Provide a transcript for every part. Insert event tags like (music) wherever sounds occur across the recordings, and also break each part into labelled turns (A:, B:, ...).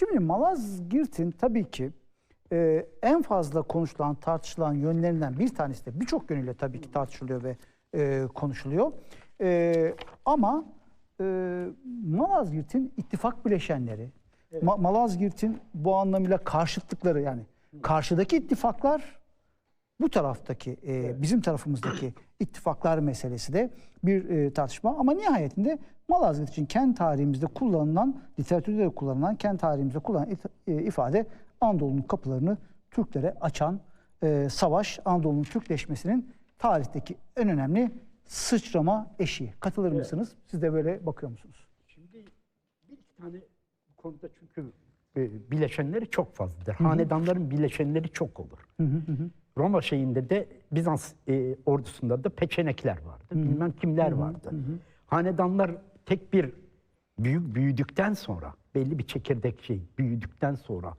A: Şimdi Malazgirt'in tabii ki e, en fazla konuşulan, tartışılan yönlerinden bir tanesi de birçok yönüyle tabii ki tartışılıyor ve e, konuşuluyor. E, ama e, Malazgirt'in ittifak bileşenleri, Ma- Malazgirt'in bu anlamıyla karşıtlıkları yani karşıdaki ittifaklar bu taraftaki e, bizim tarafımızdaki (clears throat) ittifaklar meselesi de bir e, tartışma ama nihayetinde Malazgirt için kent tarihimizde kullanılan literatürde de kullanılan kent tarihimizde kullanılan it- e, ifade Anadolu'nun kapılarını Türklere açan e, savaş Anadolu'nun Türkleşmesinin tarihteki en önemli sıçrama eşiği. Katılır mısınız? Siz de böyle bakıyor musunuz?
B: Şimdi bir iki tane bu konuda çünkü e, bileşenleri çok fazladır. Hanedanların bileşenleri çok olur. Roma şeyinde de Bizans e, ordusunda da peçenekler vardı. Bilmem kimler vardı. Hanedanlar tek bir büyük büyüdükten sonra belli bir çekirdek şey büyüdükten sonra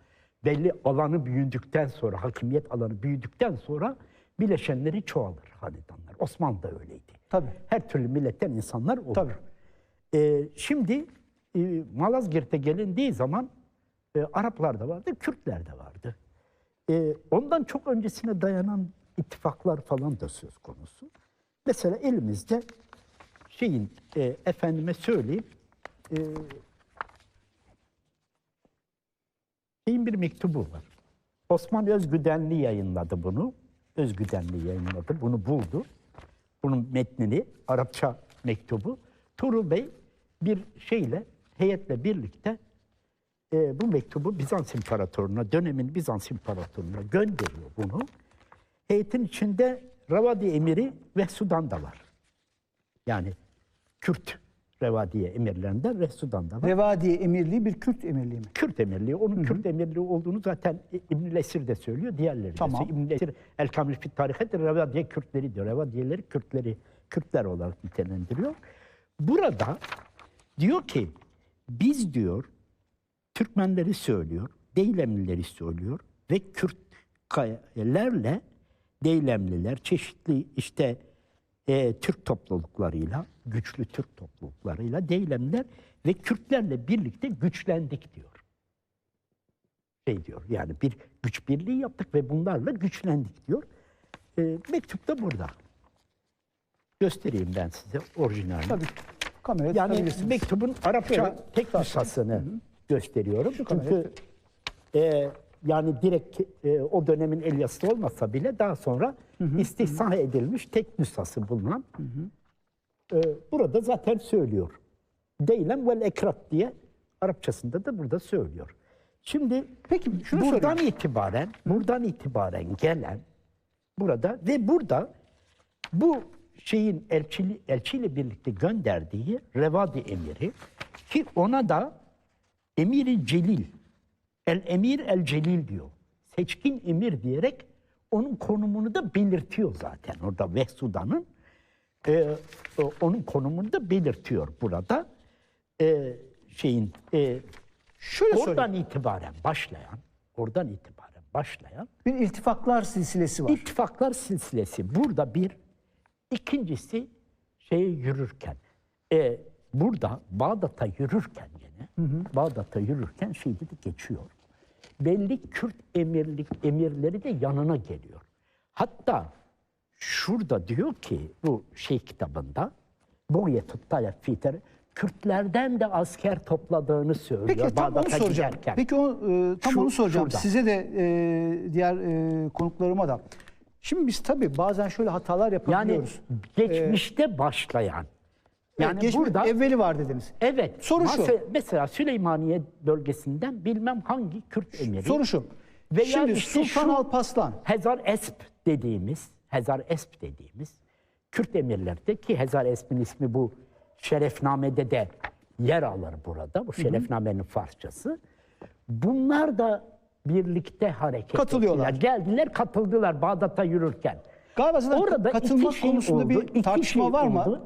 B: belli alanı büyüdükten sonra hakimiyet alanı büyüdükten sonra bileşenleri çoğalır hanedanlar. Osmanlı da öyleydi.
A: Tabii.
B: Her türlü milletten insanlar olur.
A: Tabii.
B: Ee, şimdi e, Malazgirt'e gelindiği zaman e, Araplar da vardı, Kürtler de vardı. E, ondan çok öncesine dayanan ittifaklar falan da söz konusu. Mesela elimizde şeyin e, efendime söyleyeyim e, şeyin bir mektubu var. Osman Özgüdenli yayınladı bunu. Özgüdenli yayınladı, bunu buldu. Bunun metnini, Arapça mektubu. Tuğrul Bey bir şeyle, heyetle birlikte e, bu mektubu Bizans İmparatorluğu'na, dönemin Bizans İmparatorluğu'na gönderiyor bunu. Heyetin içinde Ravadi Emiri ve Sudan da var. Yani Kürt Revadiye emirlerinden ve Sudan da var.
A: Revadiye Emirliği bir Kürt emirliği mi?
B: Kürt emirliği. Onun Kürt emirliği olduğunu zaten İbn Esir de söylüyor. Diğerleri
A: Tamam.
B: de söylüyor. İbn Esir El Kamil Fit Tarihet Revadiye Kürtleri diyor. Revadiyeleri Kürtleri Kürtler olarak nitelendiriyor. Burada diyor ki biz diyor Türkmenleri söylüyor, Deylemlileri söylüyor ve Kürtlerle Deylemliler çeşitli işte e, Türk topluluklarıyla, güçlü Türk topluluklarıyla Deylemler ve Kürtlerle birlikte güçlendik diyor. Şey diyor yani bir güç birliği yaptık ve bunlarla güçlendik diyor. E, mektup da burada. Göstereyim ben size orijinalini.
A: Tabii. Kameraya
B: Yani mektubun Arapça tek nüshasını gösteriyorum.
A: kamerayı
B: Çünkü e, yani direkt e, o dönemin el yazısı olmasa bile daha sonra istihsah edilmiş tek nüshası bulunan. E, burada zaten söylüyor. Deylem vel ekrat diye Arapçasında da burada söylüyor. Şimdi
A: Peki, şunu
B: buradan
A: sorayım.
B: itibaren buradan itibaren gelen burada ve burada bu şeyin elçili, elçiyle birlikte gönderdiği Revadi emiri ki ona da Emiri Celil, El Emir El Celil diyor. Seçkin emir diyerek onun konumunu da belirtiyor zaten orada Vehsuda'nın. e, onun konumunu da belirtiyor burada. E, şeyin e,
A: Şöyle
B: oradan
A: sorayım.
B: itibaren başlayan, oradan itibaren başlayan
A: Bir iltifaklar silsilesi var.
B: İttifaklar silsilesi. Burada bir, ikincisi şeye yürürken, e, burada Bağdat'a yürürken gene, Bağdat'a yürürken şeyde de geçiyor. Belli Kürt emirlik emirleri de yanına geliyor. Hatta şurada diyor ki bu şey kitabında, Bugyetut Talep Fiter, Kürtlerden de asker topladığını söylüyor
A: Peki tam onu soracağım.
B: giderken.
A: Peki o e, tam
B: Şu-
A: onu soracağım.
B: şurada.
A: Size de e, diğer e, konuklarıma da. Şimdi biz tabii bazen şöyle hatalar
B: Yani
A: yapabiliyoruz.
B: geçmişte başlayan. Yani
A: Geçmiş-
B: burada
A: evveli var dediniz.
B: evet.
A: Soru şu.
B: Mesela Süleymaniye bölgesinden bilmem hangi Kürt emiri.
A: Soru şu.
B: Veya
A: Şimdi
B: işte
A: Sultan
B: şu-
A: Alpaslan
B: Hezar Esp dediğimiz, Hezar Esp dediğimiz Kürt emirlerde ki Hezar Esp'in ismi bu Şerefname'de de yer alır burada. Bu Şerefname'nin Farsçası. Bunlar da birlikte hareket
A: Katılıyorlar.
B: ettiler. Geldiler, katıldılar Bağdat'a yürürken.
A: Galiba
B: Orada
A: katılmak
B: iki şey
A: konusunda bir
B: oldu, iki
A: tartışma
B: şey
A: var mı?
B: oldu.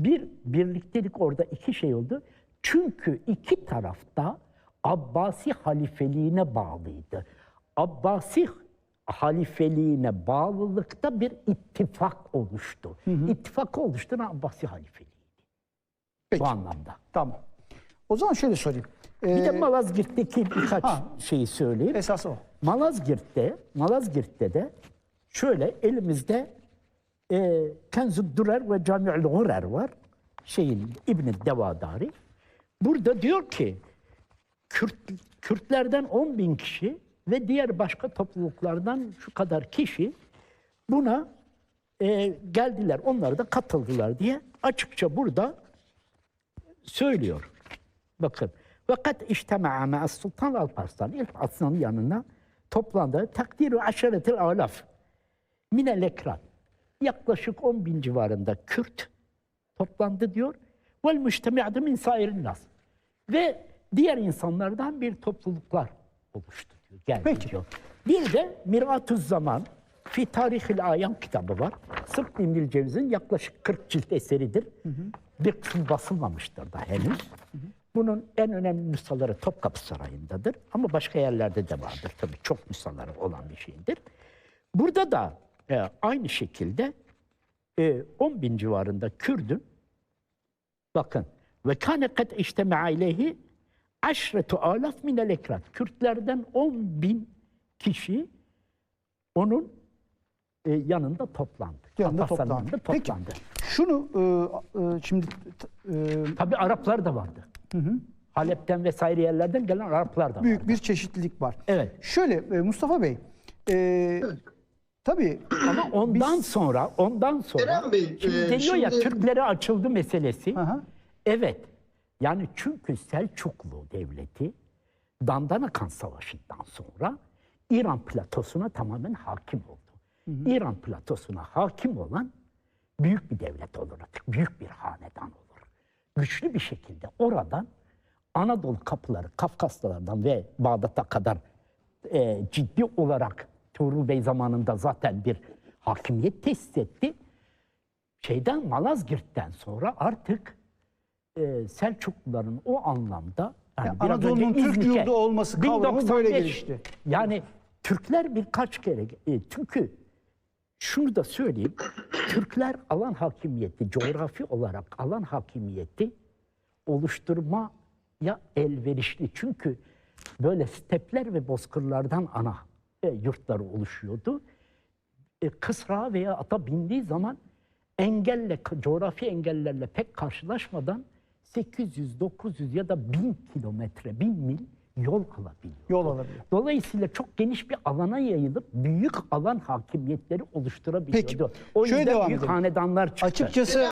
B: Bir birliktelik orada iki şey oldu. Çünkü iki tarafta Abbasi halifeliğine bağlıydı. Abbasi halifeliğine bağlılıkta bir ittifak oluştu. İttifak oluşturan Abbasi halifeliydi.
A: Peki.
B: Bu anlamda.
A: Tamam. O zaman şöyle sorayım.
B: Bir de
A: Ee,
B: Malazgirt'teki birkaç
A: ha.
B: şeyi söyleyeyim.
A: esas o.
B: Malazgirt'te, Malazgirt'te de şöyle elimizde e, Kenzud Durer ve Cami'ül Gurer var. Şeyin İbn Devadari. Burada diyor ki Kürt, Kürtlerden 10 bin kişi ve diğer başka topluluklardan şu kadar kişi buna e, geldiler. Onlar da katıldılar diye açıkça burada söylüyor. Bakın. Fakat içtema'a ma'as Sultan Alparslan ilk Aslan'ın yanına toplandı. Takdiru aşeretil alaf minel ekran. Yaklaşık 10 bin civarında Kürt toplandı diyor. Vel müştemi'adu min sairin nas. Ve diğer insanlardan bir topluluklar oluştu diyor. Geldi
A: Peki.
B: diyor. Bir de Miratuz Zaman fi Tarihil Ayan kitabı var. Sırf İbnül Cevzi'nin yaklaşık 40 cilt eseridir. Bir kısmı basılmamıştır da henüz. Bunun en önemli nüshaları Topkapı Sarayı'ndadır. Ama başka yerlerde de vardır tabii. Çok nüshaları olan bir şeydir. Burada da e, aynı şekilde e, 10 bin civarında Kürdün bakın ve kâne kad içteme aleyhi aşretu alaf minel ekran. Kürtlerden 10 bin kişi onun e, yanında toplandı.
A: Yanında toplandı.
B: yanında
A: Peki.
B: toplandı.
A: Şunu e, e, şimdi e,
B: Tabii Araplar da vardı. Halep'ten vesaire yerlerden gelen Araplar da vardı.
A: büyük bir çeşitlilik var.
B: Evet.
A: Şöyle e, Mustafa Bey, e, tabii (clears throat)
B: Ama ondan sonra, ondan sonra
C: Eren Bey,
B: şimdi
C: e,
B: deniyor ya
C: şimdi-
B: Türklere açıldı meselesi.
A: Aha.
B: Evet. Yani çünkü Selçuklu devleti Dandanakan Savaşı'ndan sonra İran platosuna tamamen hakim oldu. İran platosuna hakim olan büyük bir devlet olur artık. Büyük bir hanedan olur. Güçlü bir şekilde oradan Anadolu kapıları Kafkaslardan ve Bağdat'a kadar e, ciddi olarak Tuğrul Bey zamanında zaten bir hakimiyet tesis etti. Şeyden Malazgirt'ten sonra artık e, Selçukluların o anlamda yani
A: Ya Anadolu'nun Türk yurdu olması kavramı böyle
B: 1095
A: gelişti.
B: Yani Türkler birkaç kere e, çünkü şunu da söyleyeyim. Türkler alan hakimiyeti, coğrafi olarak alan hakimiyeti oluşturmaya elverişli. Çünkü böyle stepler ve bozkırlardan ana e, yurtları oluşuyordu. E, kısra veya ata bindiği zaman engelle, coğrafi engellerle pek karşılaşmadan 800, 900 ya da 1000 kilometre, 1000 mil yol alabiliyor.
A: yol alabiliyor.
B: Dolayısıyla çok geniş bir alana yayılıp büyük alan hakimiyetleri oluşturabiliyordu.
A: Peki,
B: O
A: şöyle
B: yüzden
A: devam
B: büyük
A: edelim.
B: hanedanlar çıktı.
A: Açıkçası